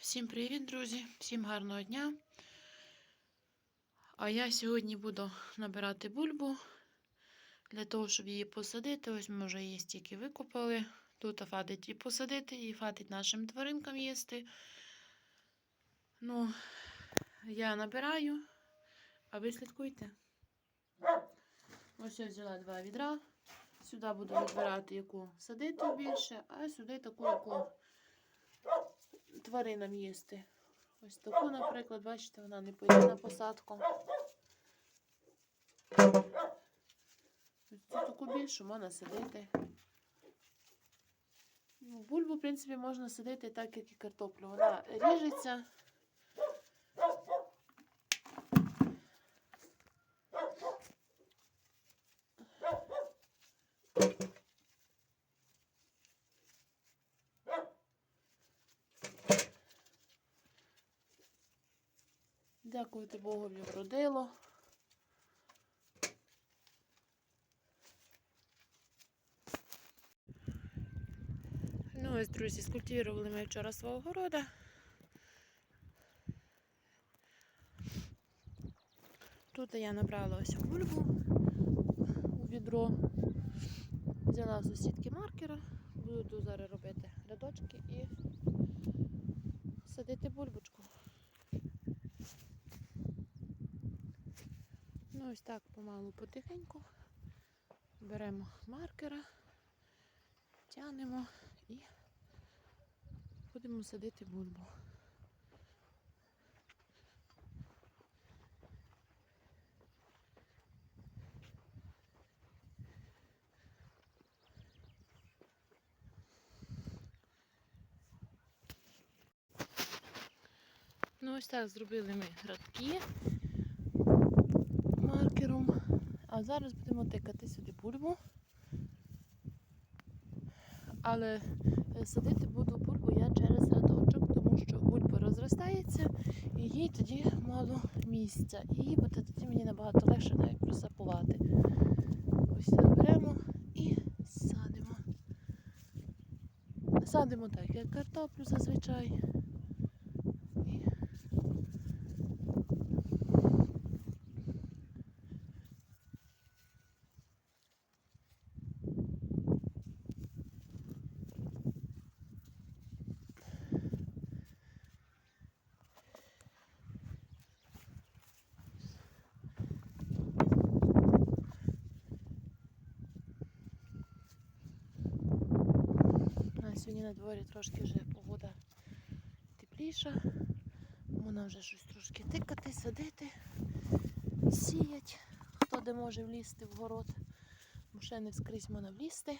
Всім привіт, друзі! Всім гарного дня. А я сьогодні буду набирати бульбу для того, щоб її посадити. Ось ми вже її стільки викопали. Тут фатить і посадити, і фатить нашим тваринкам їсти. Ну, я набираю, а ви слідкуйте. Ось я взяла два відра. Сюди буду вибирати, яку садити більше, а сюди таку, яку тваринам їсти. Ось таку, наприклад, бачите, вона не поїде на посадку. Ось цю таку більшу можна садити. Ну, Бульбу, в принципі, можна садити так, як і картоплю. Вона ріжеться. Дякувати Богові вродило. Ну ось, друзі, скультивували ми вчора свого города. Тут я набрала ось бульбу у відро. Взяла сусідки маркера. Буду зараз робити рядочки і садити бульбочку. Ну, ось так помалу потихеньку. Беремо маркера, тянемо і будемо садити бульбу. Ну, ось так зробили ми градки. Зараз будемо тикати сюди бульбу. Але е, садити буду бульбу я через рядочок, тому що бульба розростається і їй тоді мало місця. І буде тоді мені набагато легше навіть присапувати. Ось це беремо і садимо. Садимо так, як картоплю зазвичай. Сьогодні на дворі трошки вже погода тепліша. Вона вже щось трошки тикати, садити, сіять, хто де може влізти в город. Бо ще не можна влізти.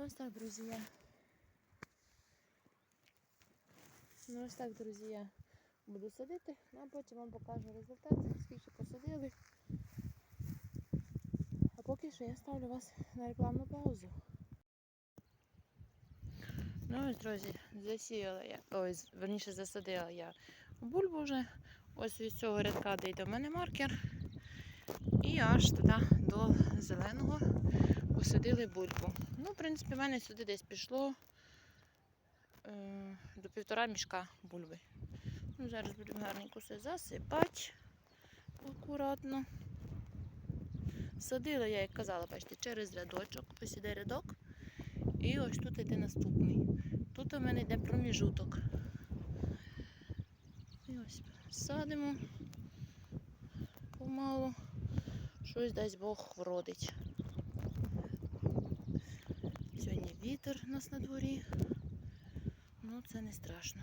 Ну ось так, друзі. Ну ось так, друзі, я буду садити, а потім вам покажу результат, скільки посадили. А поки що я ставлю вас на рекламну паузу. Ну ось, друзі, засіяла я, з- верніше засадила я бульбу вже. Ось від цього рядка де йде в мене маркер. І аж туди до зеленого посадили бульбу. Ну, в принципі, в мене сюди десь пішло е, до півтора мішка бульби. Ну, зараз будемо гарненько все засипати акуратно. Садила я, як казала, бачите, через рядочок. Ось іде рядок. І ось тут йде наступний. Тут у мене йде проміжуток. І ось садимо помалу. Щось дасть Бог вродить. Сьогодні вітер у нас на дворі. Ну, це не страшно.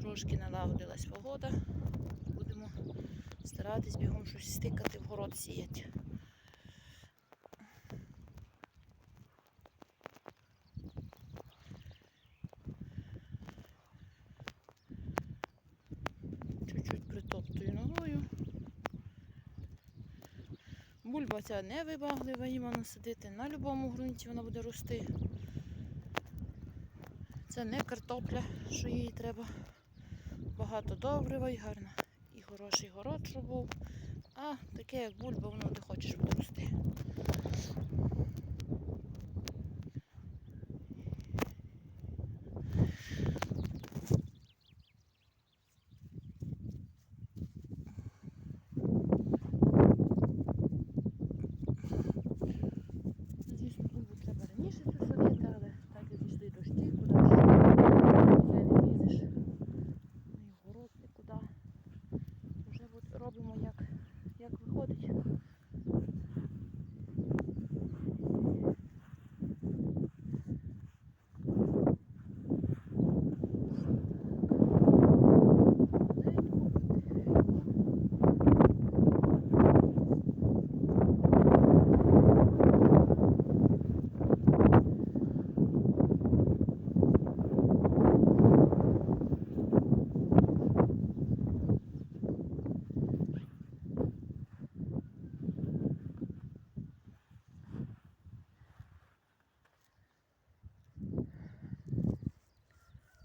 Трошки налагодилась погода. Будемо старатись бігом щось стикати в город сіяти. Чуть-чуть притоптую ногою. Бульба ця не вибаглива, її можна садити на будь-якому ґрунті вона буде рости. Це не картопля, що їй треба багато добрива і гарно. І хороший город, що був. А таке як бульба, воно де хочеш порости. Звісно, бульбу треба раніше це садити, але так як пішли дощі, куди ж вже не лізеш. Ну і город нікуди. Вже от робимо як, як виходить. Тихенько, потихеньку.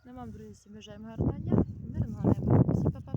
Ну, вам, друзі, всім бажаємо мирного неба. Всім па-па.